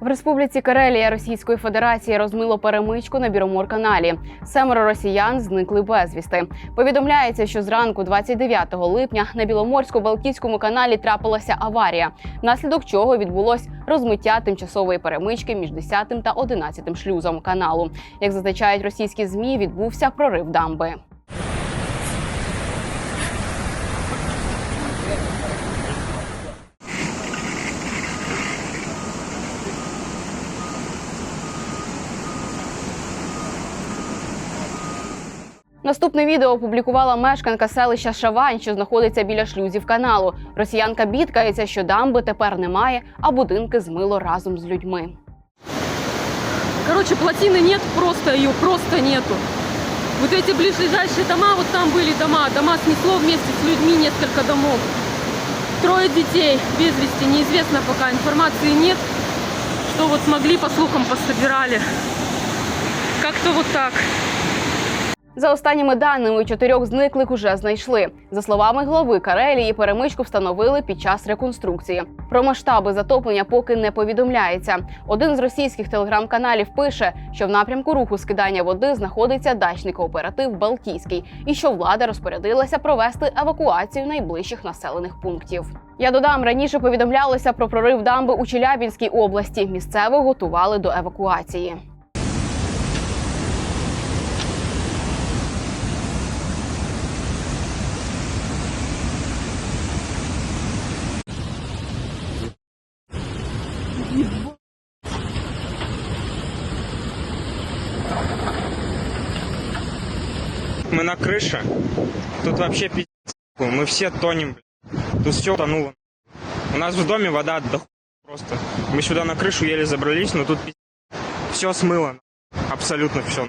В Республіці Карелія Російської Федерації розмило перемичку на Біромор-каналі. Семеро росіян зникли безвісти. Повідомляється, що зранку 29 липня на Біломорсько-Балтійському каналі трапилася аварія, внаслідок чого відбулось розмиття тимчасової перемички між 10 та 11 шлюзом каналу. Як зазначають російські змі, відбувся прорив дамби. Наступне відео опублікувала мешканка селища Шавань, що знаходиться біля шлюзів каналу. Росіянка бідкається, що дамби тепер немає, а будинки змило разом з людьми. Короче, плотины нет, просто ее просто нету. Вот эти ближайшие дома, вот там были дома, дома снесло вместе с людьми несколько домов. Трое детей без вести, неизвестно пока, информации нет. Что вот смогли, по слухам, пособирали. Как-то вот так. За останніми даними, чотирьох зниклих уже знайшли. За словами глави Карелії, перемичку встановили під час реконструкції. Про масштаби затоплення поки не повідомляється. Один з російських телеграм-каналів пише, що в напрямку руху скидання води знаходиться дачний кооператив Балтійський, і що влада розпорядилася провести евакуацію найближчих населених пунктів. Я додам раніше повідомлялося про прорив дамби у Челябінській області. Місцевих готували до евакуації. Мы на крыше. Тут вообще пиздец. Мы все тонем. блядь. Тут все тонуло. У нас в доме вода до хуя просто. Мы сюда на крышу еле забрались, но тут все смыло. Абсолютно все.